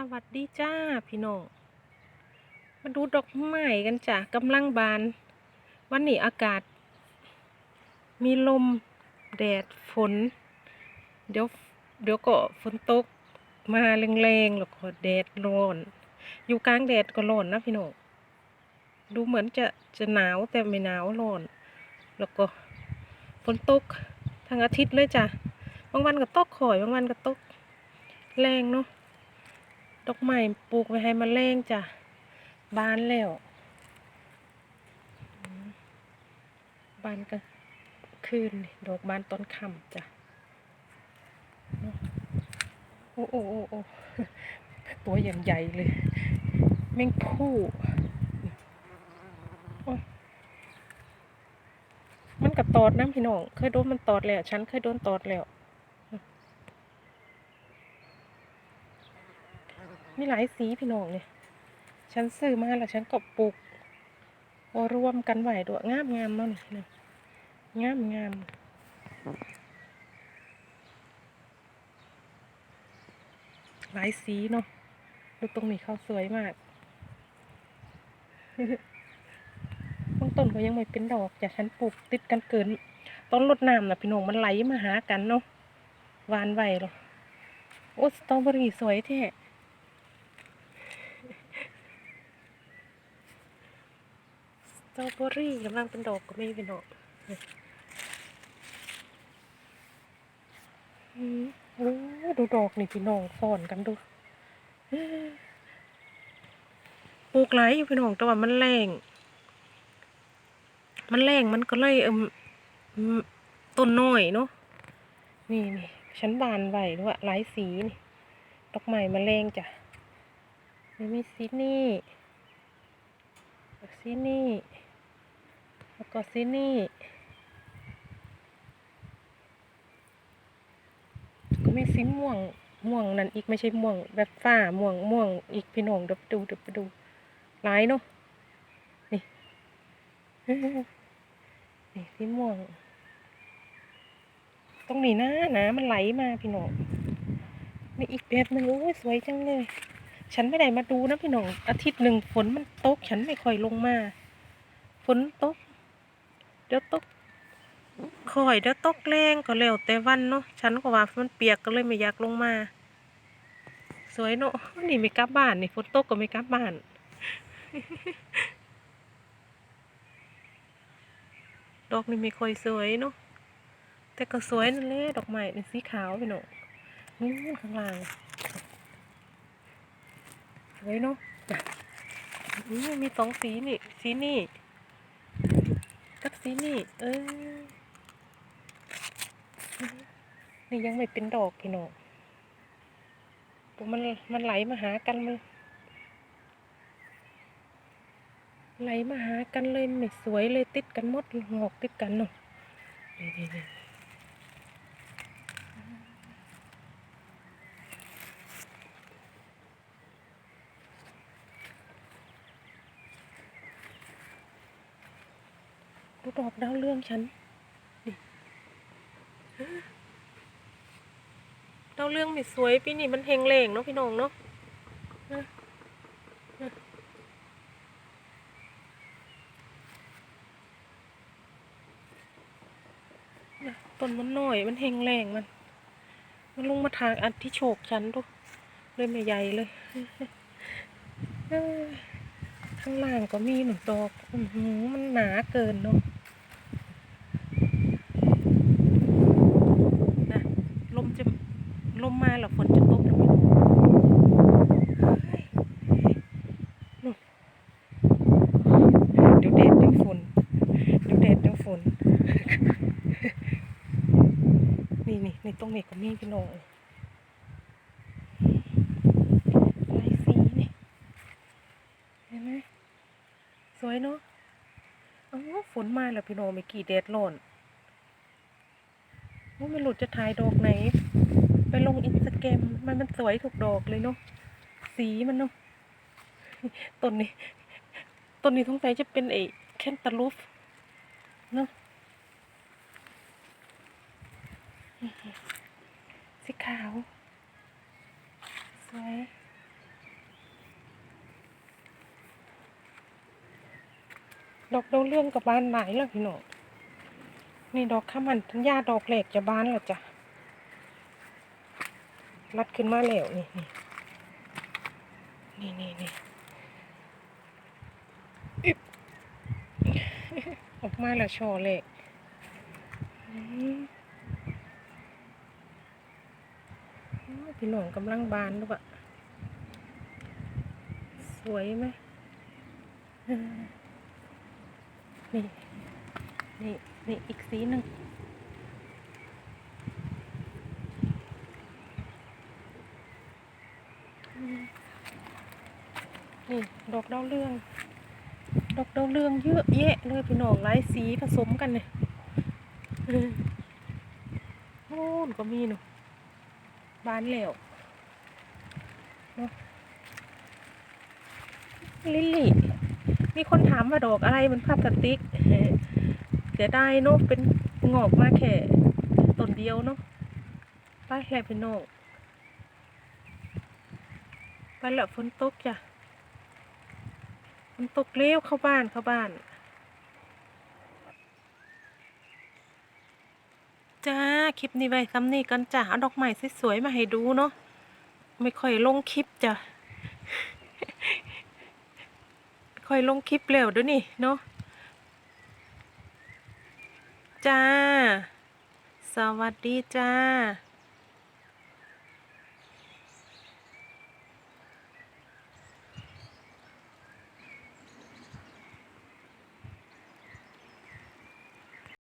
สวัสดีจ้าพี่น้อง มาดูดอกไม้กันจ้ะกำลังบาน วันนี้อากาศ มีลม แดด ฝน เดี๋ยว เดี๋ยวก็ฝนตก มาแรงๆแล้วก็แดดร้อน อยู่กลางแดดก็ร้อนนะพี่น้อง ดูเหมือนจะจะหนาวแต่ไม่หนาวร้อน แล้วก็ฝนตกทั้งอาทิตย์เลยจ้ะ บางวันก็ตกข่อย บางวันก็ตก แรงเนาะ ดอกไม้ปลูกไว้ให้มันแรงจ้ะบานแล้วบานกลางคืนดอกบานตอนค่ำจ้ะโอ้โอ้โอ้โอ้ตัวอย่างใหญ่เลย แมงผู้มันกับตอดน้ำพี่น้องเคยโดนมันตอดแล้ว ฉันเคยโดนตอดแล้ว มีหลายสีพี่น้องเนี่ยฉันซื้อมาแล้วฉันก็ปลูกรวมกันไหวด้วยงามงามๆเนาะนี่นะงามงามหลายสีเนาะดูตรงนี้เขาสวยมากบางต้นก็ยังไม่เป็นดอกจากฉันปลูกติดกันเกินต้นรดน้ำนะพี่น้องมันไหลมาหากันเนาะหวานไวหรอโอ้สตรอเบอรี่สวยแท้ ตรอเบอรี่กำลังเป็นดอกก็ไม่เป็นดอกอืมโอ้ดูดอกนี่พี่น้องซ่อนกันดูปลูกหลายอยู่พี่น้องแต่ว่ามันแรงมันแรงมันก็เลยเอมอืมต้นน้อยเนาะนี่นี่ฉันบานไว้ด้วยหลายสีนี่ดอกไม้มาแรงจ้ะนี่มีสีนี่สีนี่ แล้วก็สีนี่ก็มีสีม่วงม่วงนั่นอีกไม่ใช่ม่วงแบบฟ้าม่วงม่วงอีกพี่น้องเดี๋ยวไปดูเดี๋ยวไปดูหลายเนาะนี่นี่สีม่วงตรงนี้นะนะมันไหลมาพี่น้องนี่อีกแบบหนึ่งโอ้ยสวยจังเลย ฉันไม่ได้มาดูนะพี่น้องอาทิตย์หนึ่งฝนมันตกฉันไม่ค่อยลงมา ฝนตก เดี๋ยวตกค่อยเดี๋ยวตกแรงก็แล้วแต่วันเนาะฉันก็ว่ามันเปียกก็เลยไม่อยากลงมา สวยเนาะนี่ไม่กลับบ้านนี่ฝนตกก็ไม่กลับบ้านดอกนี่ไม่ค่อยสวยเนาะแต่ก็สวยนั่นแหละดอกไม้นี่สีขาวพี่น้องนู่นข้างล่างสวยเนาะจ้ะอืมมีสองสีนี่สีนี่ นี่นี่เออนี่ยังไม่เป็นดอกพี่น้องตัวมันมันไหลมาหากันมันไหลมาหากันเลยไม่สวยเลยติดกันหมดงอกติดกันเนาะนี่นี่ ดูดอกดาวเรื่องฉันนี่ดาวเรื่องม่สวยปีนี้มันเฮงแรงเนาะพี่น้องเนาะต้นมันหน้อยมันเฮงแรงมัน มันลงมาทางอันที่โฉกฉันดูเลยไม่ใหญ่เลยข้างล่างก็มีหนึ่งดอกมันหนาเกินเนาะลมจะลมมาแล้วฝนจะตกแล้วพี่น้องเฮ้ยนู่นเดี๋ยวแดดเดี๋ยวฝนเดี๋ยวแดดเดี๋ยวฝน นี่นี่ในต รงนี้ก็มีพี่น้องลายสีนี่เห็นไหมสวยเนาะอ๋อฝนมาแล้วพี่น้องไม่กี่แดดร้อนว่าไม่รู้จะถ่ายดอกไหน ไปลงอินสตาแกรมมันมันสวยถูกดอกเลยเนาะสีมันเนาะต้นนี้ต้นนี้ท้องใจจะเป็นไอ้แคนตาลูปเนาะ สีขาว สวย ดอกดาวเรื่องกับบานหมายแล้วพี่หน้องนี่ดอกข้ามันทัญญาดอกเหล็กจะบานแล้อจ้ะ รัดขึ้นมาแล้วนี่นี่นี่นี่ออกมาแล้วโชว์เหล็กนี่ พี่น้องกำลังบานหรือเปล่าสวยไหมนี่ นี่ นี่อีกสีหนึ่งนี่ ดอกดาวเรือง ดอกดาวเรืองเยอะแยะเลยพี่น้องหลายสีผสมกันเนี่ยเออโอ้นก็มีหนู บ้านแล้วลิลลี่ มีคนถามว่าดอกอะไรมันพลาสติกเสียดายเนาะเป็นงอกมาแค่ต้นเดียวเนาะไปแหละพี่น้องไปแล้วฝนตกจ้ะฝนตกเร็วเข้าบ้านเข้าบ้าน จ้า คลิปนี้ไว้ซ้ำนี่กันจ้ะเอาดอกไม้สวยๆมาให้ดูเนาะไม่ค่อยลงคลิปจ้ะค่อยลงคลิปเร็วด้วยนี่เนาะจ้า สวัสดีจ้า